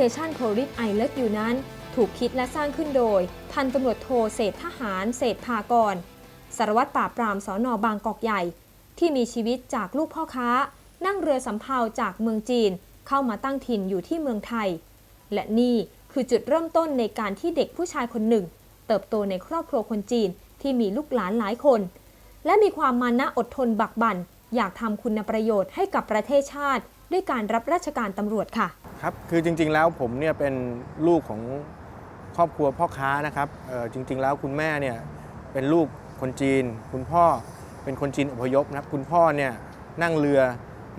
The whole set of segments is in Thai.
เคชันโ o ริ I Love You นั้น ถูกคิดและสร้างขึ้นโดย พันตำรวจโทเศษทหาร เศษฐากร สารวัตรปราบปรามสอนอบางกอกใหญ่ ที่มีชีวิตจากลูกพ่อค้า นั่งเรือสำเภาจากเมืองจีน เข้ามาตั้งถิ่นอยู่ที่เมืองไทย และนี่คือจุดเริ่มต้นในการที่เด็กผู้ชายคนหนึ่ง เติบโตในครอบครัวคนจีนที่มีลูกหลานหลายคน และมีความมานะอดทนบักบั่นอยากทำคุณประโยชน์ให้กับประเทศชาติ ด้วยการรับราชการตำรวจค่ะ ครับคือจริงๆแล้วผมเนี่ยเป็นลูกของครอบครัวพ่อค้านะครับจริงๆแล้วคุณแม่เนี่ยเป็นลูกคนจีน คุณพ่อเป็นคนจีนอพยพนะครับ คุณพ่อเนี่ยนั่งเรือ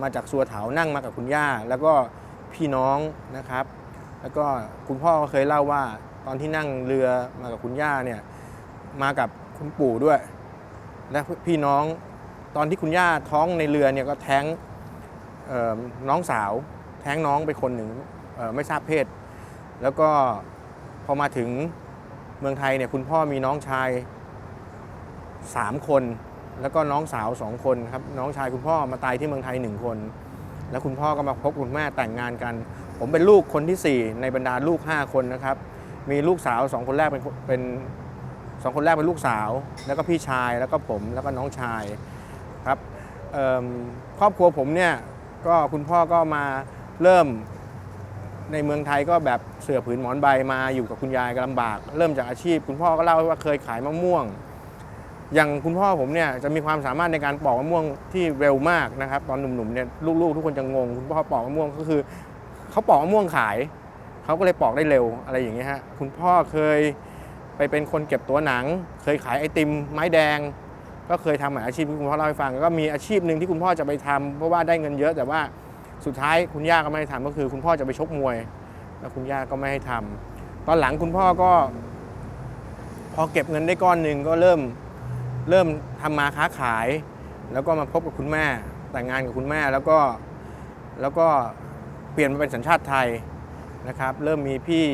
มาจากสัวเถานั่งมากับคุณย่า แล้วก็พี่น้องนะครับ แล้วก็คุณพ่อก็เคยเล่าว่าตอนที่นั่งเรือมากับคุณย่าเนี่ยมากับคุณปู่ด้วย และพี่น้องตอนที่คุณย่าท้องในเรือเนี่ยก็แท้งน้องสาว แท้งน้องไปคนหนึ่งไม่ทราบเพศ แล้วก็พอมาถึงเมืองไทยเนี่ยคุณพ่อมีน้องชาย 3 คน แล้วก็น้องสาว 2 คนครับน้องชายคุณพ่อมาตายที่เมืองไทย 1 คน แล้วคุณพ่อก็มาพบคุณแม่แต่งงานกัน ผมเป็นลูกคนที่ 4 ในบรรดาลูก 5 คนนะครับ มีลูกสาว 2 คนแรกเป็นเป็นสองคนแรกเป็นลูกสาว แล้วก็พี่ชายแล้วก็ผมแล้วก็น้องชายครับครอบครัวผมเนี่ยก็คุณพ่อก็มา เริ่มในเมืองไทยก็แบบเสือผืนหมอนใบมาอยู่กับคุณยายก็ลำบาก เริ่มจากอาชีพ คุณพ่อก็เล่าว่าเคยขายมะม่วง อย่างคุณพ่อผมเนี่ยจะมีความสามารถในการปอกมะม่วงที่เร็วมากนะครับตอนหนุ่มๆเนี่ยลูกๆ ทุกคนจะงง คุณพ่อปอกมะม่วงก็คือเขาปอกมะม่วงขายเขาก็เลยปอกได้เร็วอะไรอย่างเงี้ยฮะคุณพ่อเคยไปเป็นคนเก็บตัวหนัง เคยขายไอติมไม้แดง ก็เคยทำหลายอาชีพที่คุณพ่อเล่าให้ฟังแล้วก็มีอาชีพหนึ่งที่คุณพ่อจะไปทำเพราะว่าได้เงินเยอะแต่ว่า สุดท้ายคุณย่าก็ไม่ให้ทำก็คือ คุณพ่อจะไปชกมวย แล้วคุณย่าก็ไม่ให้ทำตอนหลังคุณพ่อก็ พอเก็บเงินได้ก้อนหนึ่งก็เริ่มเริ่มทำมาค้าขาย แล้วก็มาพบกับคุณแม่แต่งงานกับคุณแม่แล้วก็แล้วก็เปลี่ยนมาเป็นสัญชาติไทยนะครับ เริ่มมีพี่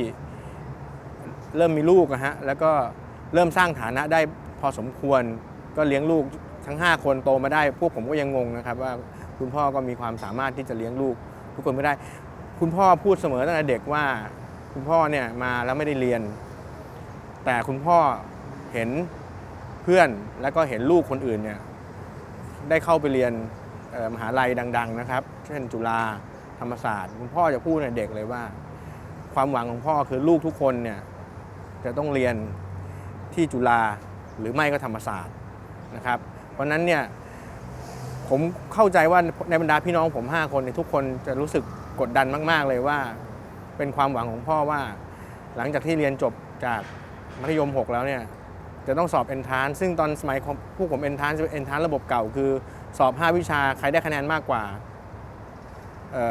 เริ่มมีลูกนะฮะแล้วก็เริ่มสร้างฐานะได้พอสมควรก็เลี้ยงลูกทั้ง 5 คนโตมาได้ พวกผมก็ยังงงนะครับว่า คุณพ่อก็มีความสามารถที่จะเลี้ยงลูก ทุกคนไม่ได้ คุณพ่อพูดเสมอตั้งแต่เด็กว่าคุณพ่อเนี่ยมาแล้วไม่ได้เรียน แต่คุณพ่อเห็นเพื่อนแล้วก็เห็นลูกคนอื่นเนี่ยได้เข้าไปเรียนมหาลัยดัง ๆ นะครับ เช่นจุฬาธรรมศาสตร์ คุณพ่อจะพูดในเด็กเลยว่า ความหวังของพ่อคือลูกทุกคนเนี่ยจะต้องเรียนที่จุฬาหรือไม่ก็ธรรมศาสตร์นะครับ เพราะนั้นเนี่ย ผมเข้าใจว่าในบรรดาพี่น้องผม 5 คนเนี่ยทุกคนจะรู้สึกกดดันมาก ๆ เลยว่า เป็นความหวังของพ่อว่า หลังจากที่เรียนจบจากมัธยม 6 แล้วเนี่ยจะต้องสอบเอนทานซึ่งตอนสมัยของพวกผมเอนทานเอนทานระบบเก่าคือสอบ 5 วิชาใครได้คะแนนมากกว่า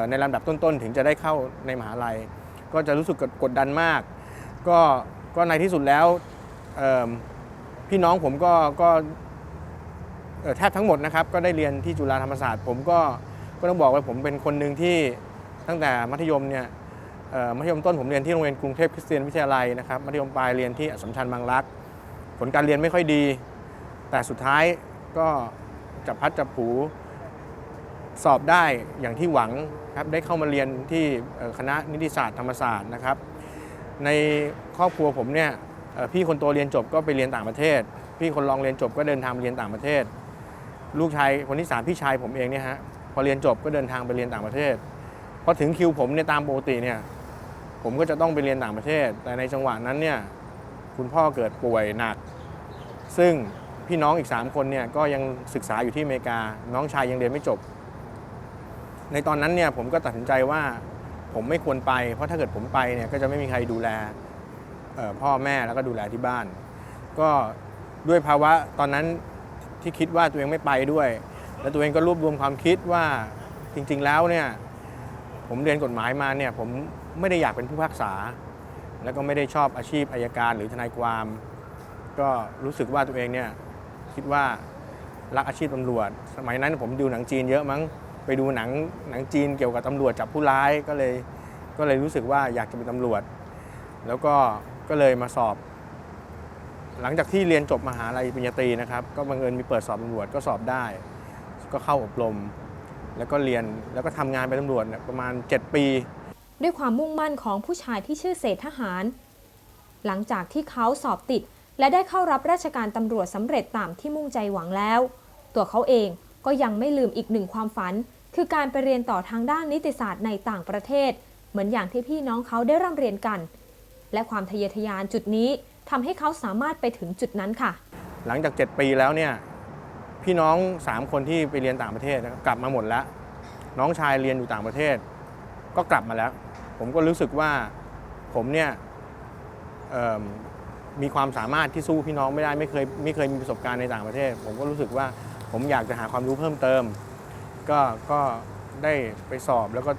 ในลำดับต้น ๆ ถึงจะได้เข้าในมหาลัย ก็จะรู้สึกกดดันมาก ก็ก็ในที่สุดแล้วพี่น้องผมก็ก็ แทบทั้งหมดนะครับก็ได้เรียนที่จุฬาธรรมศาสตร์ ผมก็ก็ต้องบอกว่าผมเป็นคนหนึ่งที่ตั้งแต่มัธยมเนี่ยมัธยมต้นผมเรียนที่โรงเรียนกรุงเทพคริสเตียนวิทยาลัยนะครับมัธยมปลายเรียนที่สมชัญบางรัก ผลการเรียนไม่ค่อยดี แต่สุดท้ายก็จับพัดจับผูสอบได้อย่างที่หวังครับได้เข้ามาเรียนที่คณะนิติศาสตร์ธรรมศาสตร์นะครับ ในครอบครัวผมเนี่ยพี่คนโตเรียนจบก็ไปเรียนต่างประเทศ พี่คนรองเรียนจบก็เดินทางเรียนต่างประเทศ ลูกชายคนที่สามพี่ชายผมเองเนี่ยฮะพอเรียนจบก็เดินทางไปเรียนต่างประเทศพอถึงคิวผมเนี่ยตามปกติเนี่ยผมก็จะต้องไปเรียนต่างประเทศ แต่ในจังหวะนั้นเนี่ยคุณพ่อเกิดป่วยหนัก ซึ่งพี่น้องอีก 3 คนเนี่ยก็ยังศึกษาอยู่ที่อเมริกา น้องชายยังเรียนไม่จบ ในตอนนั้นเนี่ยผมก็ตัดสินใจว่าผมไม่ควรไป เพราะถ้าเกิดผมไปเนี่ยก็จะไม่มีใครดูแลพ่อแม่แล้วก็ดูแลที่บ้าน ก็ด้วยภาวะตอนนั้น ที่คิดว่าตัวเองไม่ไปด้วย แล้วตัวเองก็รวบรวมความคิดว่าจริง ๆ แล้วเนี่ยผมเรียนกฎหมายมาเนี่ยผมไม่ได้อยากเป็นผู้พิพากษา แล้วก็ไม่ได้ชอบอาชีพอายการหรือทนายความ ก็รู้สึกว่าตัวเองเนี่ยคิดว่ารักอาชีพตำรวจ สมัยนั้นผมดูหนังจีนเยอะมั้งไปดูหนังหนังจีนเกี่ยวกับตำรวจจับผู้ร้ายก็เลยก็เลยรู้สึกว่าอยากจะเป็นตำรวจ แล้วก็ก็เลยมาสอบ หลังจากที่เรียนจบมหาลัยปริญญาตรีนะครับ ก็บังเอิญมีเปิดสอบตำรวจก็สอบได้ ก็เข้าอบรม แล้วก็เรียนแล้วก็ทำงานเป็นตำรวจประมาณ 7 ปี ด้วยความมุ่งมั่นของผู้ชายที่ชื่อเศรษฐทหาร หลังจากที่เขาสอบติด และได้เข้ารับราชการตำรวจสำเร็จตามที่มุ่งใจหวังแล้ว ตัวเขาเองก็ยังไม่ลืมอีกหนึ่งความฝัน คือการไปเรียนต่อทางด้านนิติศาสตร์ในต่างประเทศ เหมือนอย่างที่พี่น้องเขาได้ร่ำเรียนกัน และความทะเยอทะยานจุดนี้ทำให้เขาสามารถไปถึงจุดนั้นค่ะ หลังจาก 7 ปีแล้วเนี่ยพี่น้อง 3 คนที่ไปเรียนต่างประเทศนะครับกลับมาหมดแล้ว น้องชายเรียนอยู่ต่างประเทศ ก็กลับมาแล้ว ผมก็รู้สึกว่าผมเนี่ยมีความสามารถที่สู้พี่น้องไม่ได้ไม่เคยไม่เคยมีประสบการณ์ในต่างประเทศ ผมก็รู้สึกว่าผมอยากจะหาความรู้เพิ่มเติม ก็ก็ได้ไปสอบแล้วก็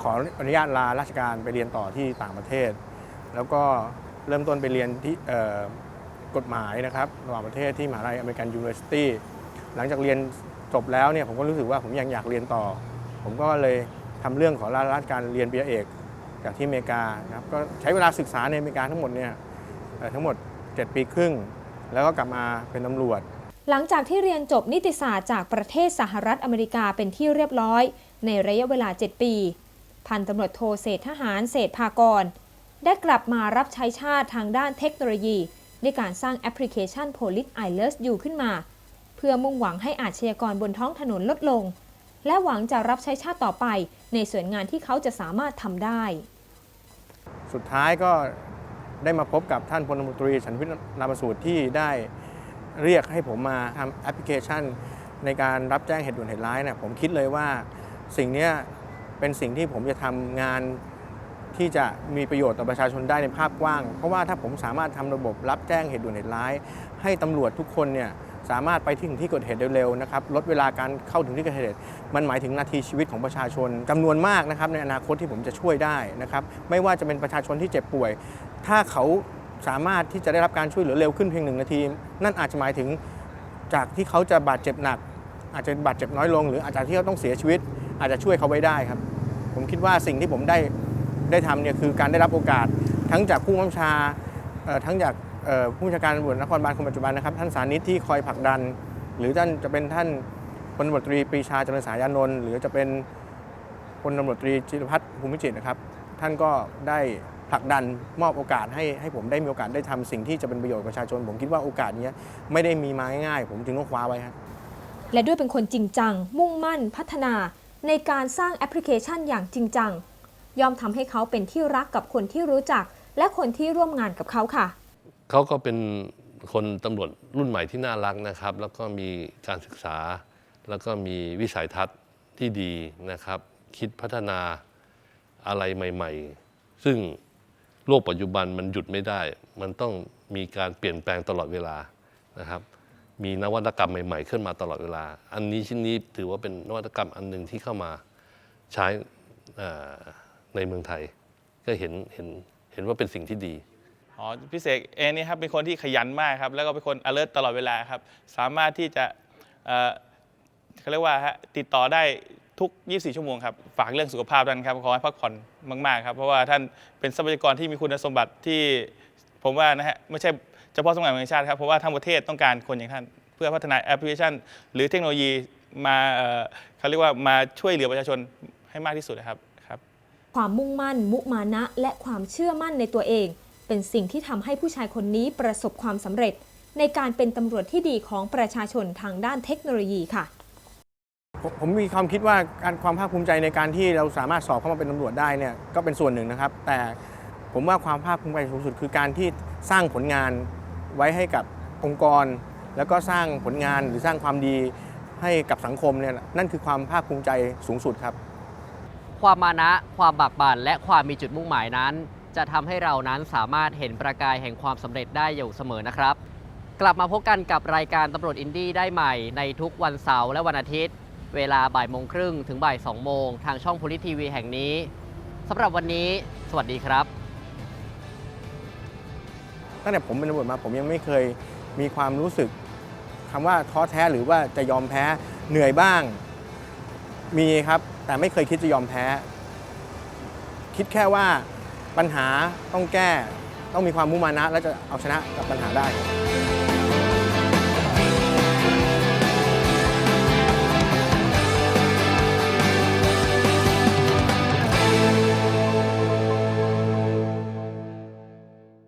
ขออนุญาตลาราชการไปเรียนต่อที่ต่างประเทศ แล้วก็เริ่มต้นไปเรียนที่กฎหมายนะครับระหว่างประเทศที่มหาลัยอเมริกันยูนิเวอร์ซิตี้หลังจากเรียนจบแล้วเนี่ยผมก็รู้สึกว่าผมยังอยากเรียนต่อ ผมก็เลยทำเรื่องขอลาราชการเรียนปริญญาเอกจากที่อเมริกานะครับก็ใช้เวลาศึกษาในอเมริกาทั้งหมดเนี่ยทั้งหมด 7 ปีครึ่ง แล้วก็กลับมาเป็นตำรวจ หลังจากที่เรียนจบนิติศาสตร์จากประเทศสหรัฐอเมริกาเป็นที่เรียบร้อย ในระยะเวลา 7 ปี พันตำรวจโทเศษทหารเศษฐพากร ได้กลับมารับใช้ชาติทางด้านเทคโนโลยีด้วยการสร้างแอปพลิเคชัน Police I l e r s You ขึ้นมา เพื่อมุ่งหวังให้อาชญากรบนท้องถนนลดลง และหวังจะรับใช้ชาติต่อไป ในส่วนงานที่เขาจะสามารถทำได้ สุดท้ายก็ได้มาพบกับท่านพลตรีฉันวิทย์นามสูตรที่ได้เรียกให้ผมมาทำแอปพลิเคชัน ในการรับแจ้งเหตุด่วนเหตุร้ายเนี่ยผมคิดเลยว่าสิ่งเนี้ย เป็นสิ่งที่ผมจะทำงานที่จะมีประโยชน์ต่อประชาชนได้ในภาพกว้าง เพราะว่าถ้าผมสามารถทำระบบรับแจ้งเหตุด่วนเหตุร้าย ให้ตำรวจทุกคนเนี่ยสามารถไปถึงที่เกิดเหตุเร็วๆนะครับลดเวลาการเข้าถึงที่เกิดเหตุ มันหมายถึงนาทีชีวิตของประชาชนจำนวนมากนะครับในอนาคตที่ผมจะช่วยได้นะครับไม่ว่าจะเป็นประชาชนที่เจ็บป่วย ถ้าเขาสามารถที่จะได้รับการช่วยเหลือเร็วขึ้นเพียงหนึ่งนาที นั่นอาจจะหมายถึงจากที่เขาจะบาดเจ็บหนัก อาจจะบาดเจ็บน้อยลง หรืออาจจะที่เขาต้องเสียชีวิต อาจจะช่วยเขาไว้ได้ครับ ผมคิดว่าสิ่งที่ผมได้ได้ทำเนี่ยคือการได้รับโอกาสทั้งจากผู้บัญชาทั้งจากผู้บัญชาการตำรวจนครบาลคนปัจจุบันนะครับ ท่านสานิตที่คอยผลักดัน หรือท่านจะเป็นท่านพลตำรวจตรีปรีชาเจริญสายานนท์หรือจะเป็นพลตำรวจตรีจิรพัฒน์ภูมิจิตนะครับ ท่านก็ได้ผลักดันมอบโอกาสให้ให้ผมได้มีโอกาสได้ทำสิ่งที่จะเป็นประโยชน์กับประชาชน ผมคิดว่าโอกาสเนี้ยไม่ได้มีมาง่ายๆผมจึงต้องคว้าไว้ครับและด้วยเป็นคนจริงจัง มุ่งมั่น พัฒนา ในการสร้างแอปพลิเคชันอย่างจริงจัง ย่อมทำให้เขาเป็นที่รักกับคนที่รู้จัก และคนที่ร่วมงานกับเขาค่ะ เขาก็เป็นคนตำรวจรุ่นใหม่ที่น่ารักนะครับ แล้วก็มีการศึกษา แล้วก็มีวิสัยทัศน์ที่ดีนะครับ คิดพัฒนาอะไรใหม่ ๆ ซึ่งโลกปัจจุบันมันหยุดไม่ได้ มันต้องมีการเปลี่ยนแปลงตลอดเวลานะครับ มีนวัตกรรมใหม่ๆ ขึ้นมาตลอดเวลา อันนี้ชิ้นนี้ถือว่าเป็นนวัตกรรมอันหนึ่งที่เข้ามาใช้ในเมืองไทย ก็เห็นเห็นเห็นว่าเป็นสิ่งที่ดีอ๋อพี่เสกเองนี่ครับเป็นคนที่ขยันมากครับ แล้วก็เป็นคน alert ตลอดเวลาครับ สามารถที่จะเอ่อเขาเรียกว่าฮะติดต่อได้ทุก 24 ชั่วโมงครับ ฝากเรื่องสุขภาพท่านครับ ขอให้พักผ่อนมาก ๆ ครับ เพราะว่าท่านเป็นทรัพยากรที่มีคุณสมบัติที่ผมว่านะฮะ ไม่ใช่ เฉพาะสำนักงานแห่งชาติครับเพราะว่าทั้งประเทศต้องการคนอย่างท่าน เพื่อพัฒนาแอปพลิเคชัน หรือเทคโนโลยีมาเอ่อเขาเรียกว่ามาช่วยเหลือประชาชนให้มากที่สุดนะครับครับ ความมุ่งมั่น มุมานะ และความเชื่อมั่นในตัวเอง เป็นสิ่งที่ทำให้ผู้ชายคนนี้ประสบความสำเร็จ ในการเป็นตำรวจที่ดีของประชาชนทางด้านเทคโนโลยีค่ะ ผมผมมีความคิดว่าการความภาคภูมิใจในการที่เราสามารถสอบเข้ามาเป็นตำรวจได้เนี่ยก็เป็นส่วนหนึ่งนะครับ แต่ผมว่าความภาคภูมิใจสูงสุดคือการที่สร้างผลงาน ไว้ให้กับองค์กร แล้วก็สร้างผลงานหรือสร้างความดีให้กับสังคมเนี่ยนั่นคือความภาคภูมิใจสูงสุดครับ ความมานะ ความบากบั่นและความมีจุดมุ่งหมายนั้น จะทำให้เรานั้นสามารถเห็นประกายแห่งความสำเร็จได้อยู่เสมอนะครับ กลับมาพบกันกับรายการตำรวจอินดี้ได้ใหม่ในทุกวันเสาร์และวันอาทิตย์ เวลาบ่ายโมงครึ่งถึงบ่ายสองโมงทางช่องพลิทีวีแห่งนี้สำหรับวันนี้ สวัสดีครับ ตั้งแต่ผมเป็นตำรวจมาผมยังไม่เคยมีความรู้สึกคำว่าท้อแท้หรือว่าจะยอมแพ้เหนื่อยบ้าง มีครับ แต่ไม่เคยคิดจะยอมแพ้ คิดแค่ว่าปัญหาต้องแก้ ต้องมีความมุมานะ และจะเอาชนะกับปัญหาได้